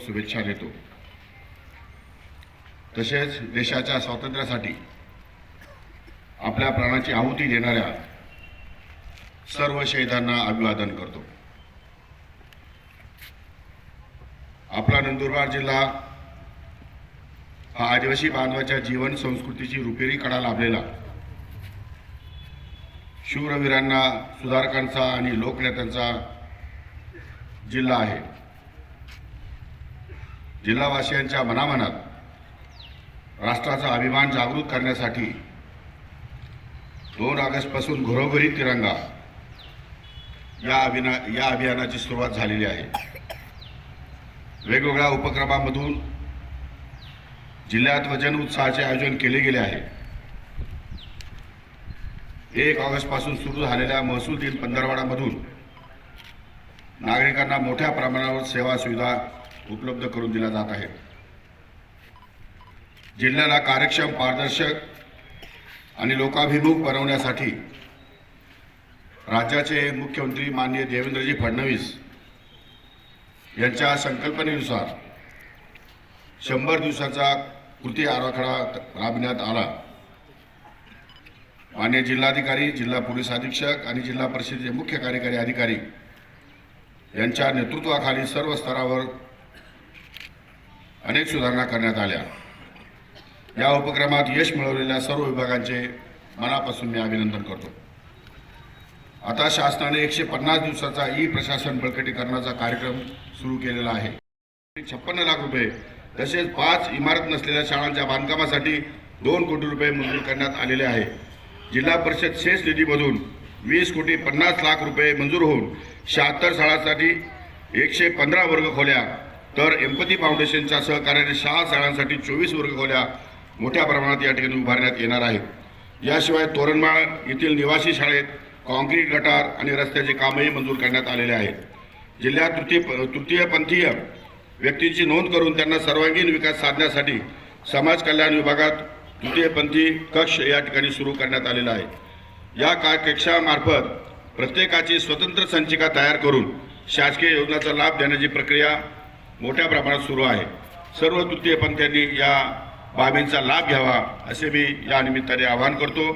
मनपूर्वक शुभेच्छा देतो. तसेच देशाच्या स्वातंत्र्यासाठी आपल्या प्राणाची आहुती देणाऱ्या सर्व शहीदांना अभिवादन करतो. आपला नंदुरबार जिल्हा हा आदिवासी बांधवाच्या जीवन संस्कृतीची रुपेरी कडा लाभलेला. शूरवीरांना सुधारकांचा आणि लोकनेत्यांचा जिल्हा आहे. जिल्हावासियांच्या मनामनात राष्ट्राचा अभिमान जागृत करण्यासाठी दोन ऑगस्टपासून घरोघरी तिरंगा या अभिना या अभियानाची सुरुवात झालेली आहे. वेगवेगळ्या उपक्रमामधून जिल्ह्यात वजन उत्साहाचे आयोजन केले गेले आहे. एक ऑगस्टपासून सुरू झालेल्या महसूल दिन पंधरवाडामधून नागरिकांना मोठ्या प्रमाणावर सेवा सुविधा उपलब्ध करून दिला जात आहे. जिल्ह्याला कार्यक्षम पारदर्शक आणि लोकाभिमुख बनवण्यासाठी राज्याचे मुख्यमंत्री माननीय देवेंद्रजी फडणवीस यांच्या संकल्पनेनुसार शंभर दिवसाचा कृती आराखडा राबविण्यात आला. मान्य जिल्हाधिकारी जिल्हा पोलीस अधीक्षक आणि जिल्हा परिषदेचे मुख्य कार्यकारी अधिकारी यांच्या नेतृत्वाखाली सर्व स्तरावर अनेक सुधारणा करण्यात आल्या. या उपक्रमात यश मिळवलेल्या सर्व विभागांचे मनापासून मी अभिनंदन करतो. आता शासनाने एकशे पन्नास दिवसाचा ई प्रशासन बळकटीकरणाचा कार्यक्रम सुरू केलेला आहे. छप्पन्न लाख रुपये तसेच पाच इमारत नसलेल्या शाळांच्या बांधकामासाठी दोन कोटी रुपये मंजूर करण्यात आलेले आहे. जिल्हा परिषद शेष निधीमधून वीस कोटी पन्नास लाख रुपये मंजूर होऊन शहात्तर शाळांसाठी एकशे पंधरा वर्ग खोल्या तर एम्पती फाउंडेशनच्या सहकार्याने सहा शाळांसाठी चोवीस वर्गखोल्या मोठ्या प्रमाणात या ठिकाणी उभारण्यात येणार आहेत. याशिवाय तोरणमाळ येथील निवासी शाळेत काँक्रीट गटार आणि रस्त्याचे कामही मंजूर करण्यात आलेले आहेत. जिल्ह्यात तृतीय तृतीयपंथीय व्यक्तींची नोंद करून त्यांना सर्वांगीण विकास साधण्यासाठी समाज कल्याण विभागात तृतीयपंथी कक्ष या ठिकाणी सुरू करण्यात आलेला आहे. या का कक्षामार्फत प्रत्येकाची स्वतंत्र संचिका तयार करून शासकीय योजनांचा लाभ देण्याची प्रक्रिया मोठ्या प्रमाणात सुरू आहे. सर्व तृतीयपंथीयांनी या बाबींचा लाभ घ्यावा असे मी या निमित्ताने आवाहन करतो.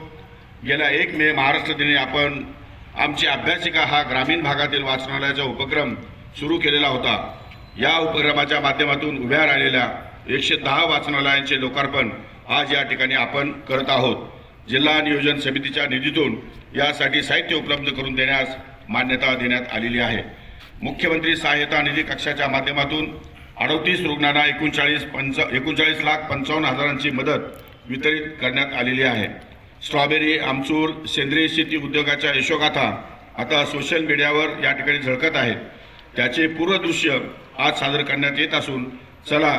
गेल्या एक मे महाराष्ट्र दिनी आपण आमची अभ्यासिका हा ग्रामीण भागातील वाचनालयाचा उपक्रम सुरू केलेला होता. या उपक्रमाच्या माध्यमातून उभ्या राहिलेल्या एकशे दहा वाचनालयांचे लोकार्पण आज या ठिकाणी आपण करत आहोत. जिल्हा नियोजन समितीच्या निधीतून यासाठी साहित्य उपलब्ध करून देण्यास मान्यता देण्यात आलेली आहे. मुख्यमंत्री सहाय्यता निधी कक्षाच्या माध्यमातून अडतीस रुग्णांना एकोणचाळीस पंच एकोणचाळीस लाख पंचावन्न हजारांची मदत वितरित करण्यात आलेली आहे. स्ट्रॉबेरी आमचूर सेंद्रिय शेती उद्योगाच्या यशोगाथा आता सोशल मीडियावर या ठिकाणी झळकत आहेत. त्याचे पूर्वदृश्य आज सादर करण्यात येत असून चला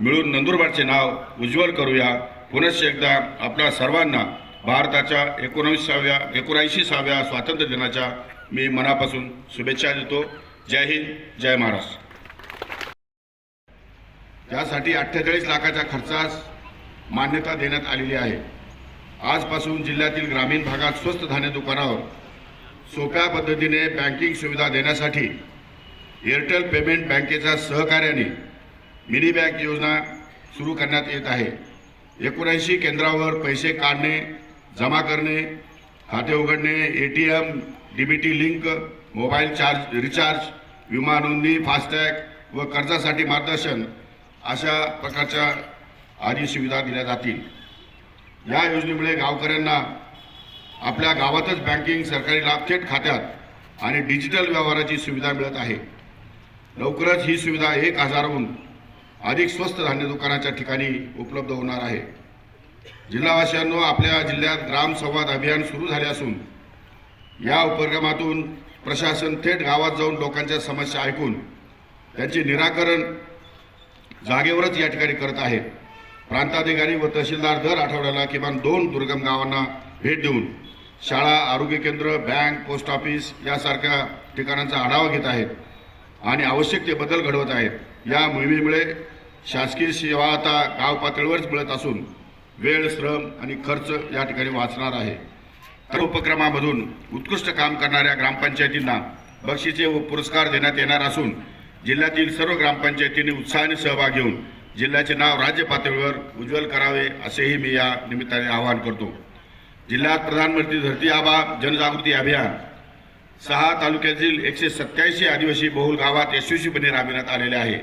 मिळून नंदुरबारचे नाव उज्ज्वल करूया. पुनश्च एकदा आपल्या सर्वांना भारताच्या एकोणवीसाव्या एकोणऐंशीसाव्या स्वातंत्र्य दिनाच्या मी मनापासून शुभेच्छा देतो. जय हिंद जय महाराष्ट्र. त्यासाठी अठ्ठेचाळीस लाखाच्या खर्चास मान्यता देण्यात आलेली आहे. आजपासून जिल्ह्यातील ग्रामीण भागात स्वस्त धान्य दुकानावर सोप्या पद्धतीने बँकिंग सुविधा देण्यासाठी एअरटेल पेमेंट बँकेच्या सहकार्याने मिनी बँक योजना सुरू करण्यात येत आहे. एकोणऐंशी केंद्रावर पैसे काढणे जमा करणे खाते उघडणे A T M D B T link mobile charge recharge विमा नोंदणी फास्टॅग व कर्जासाठी मार्गदर्शन अशा प्रकारच्या आदी सुविधा दिल्या जातील. या योजनेमुळे गावकऱ्यांना आपल्या गावातच बँकिंग सरकारी लाभ थेट खात्यात आणि डिजिटल व्यवहाराची सुविधा मिळत आहे. लवकरच ही सुविधा एक हजारहून अधिक स्वस्त धान्य दुकानाच्या ठिकाणी उपलब्ध होणार आहे. जिल्हावासियांनो आपल्या जिल्ह्यात ग्राम संवाद अभियान सुरू झाले असून या उपक्रमातून प्रशासन थेट गावात जाऊन लोकांच्या समस्या ऐकून त्यांचे निराकरण जागेवरच या ठिकाणी करत आहेत. प्रांताधिकारी व तहसीलदार दर आठवड्याला किमान दोन दुर्गम गावांना भेट देऊन शाळा आरोग्य केंद्र बँक पोस्ट ऑफिस यासारख्या ठिकाणांचा आढावा घेत आहेत आणि आवश्यक ते बदल घडवत आहेत. या मोहिमेमुळे शासकीय सेवा आता गाव पातळीवरच मिळत असून वेळ श्रम आणि खर्च या ठिकाणी वाचणार आहे. तर उपक्रमामधून उत्कृष्ट काम करणाऱ्या ग्रामपंचायतींना बक्षिसे व पुरस्कार देण्यात येणार असून जिल्ह्यातील सर्व ग्रामपंचायतींनी उत्साहाने सहभाग घेऊन जिल्ह्याचे नाव राज्य पातळीवर उज्ज्वल करावे असेही मी या निमित्ताने आवाहन करतो. जिल्ह्यात प्रधानमंत्री धरती आबा जनजागृती अभियान सहा तालुक्यातील एकशे सत्याऐंशी आदिवासी बहुल गावात यशस्वीपणे राबविण्यात आलेले आहे.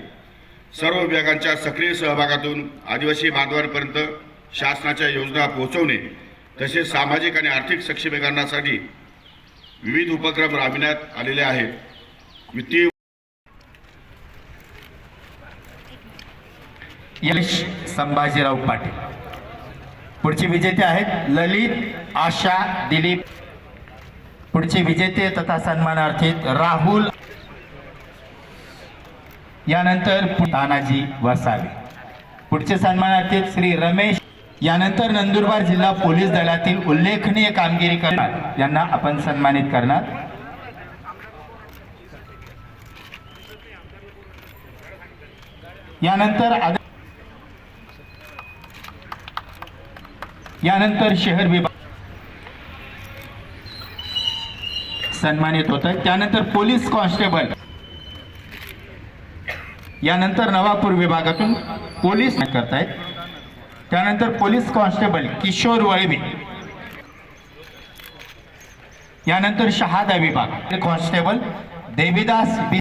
सर्व विभागांच्या सक्रिय सहभागातून आदिवासी बांधवांपर्यंत शासनाच्या योजना पोहोचवणे तसेच सामाजिक आणि आर्थिक सक्षमीकरणासाठी विविध उपक्रम राबविण्यात आलेले आहेत. वित्तीय यश संभाजीराव पाटील. पुढचे विजेते आहेत ललित आशा दिलीप. पुढचे विजेते तथा सन्मानार्थीत राहुल. यानंतर तानाजी वसावे. पुढचे सन्मानार्थीत श्री रमेश यानंतर नंदुरबार जिल्हा पोलीस दलातील उल्लेखनीय कामगिरी करणार. यांना आपण सन्मानित करणार. यानंतर यानंतर शहर विभाग सन्मानित होत त्यानंतर पोलीस कॉन्स्टेबल. यानंतर नवापूर विभागातून पोलीस करतायत. त्यानंतर पोलीस कॉन्स्टेबल किशोर वळवे. यानंतर शहादा विभाग कॉन्स्टेबल देवीदास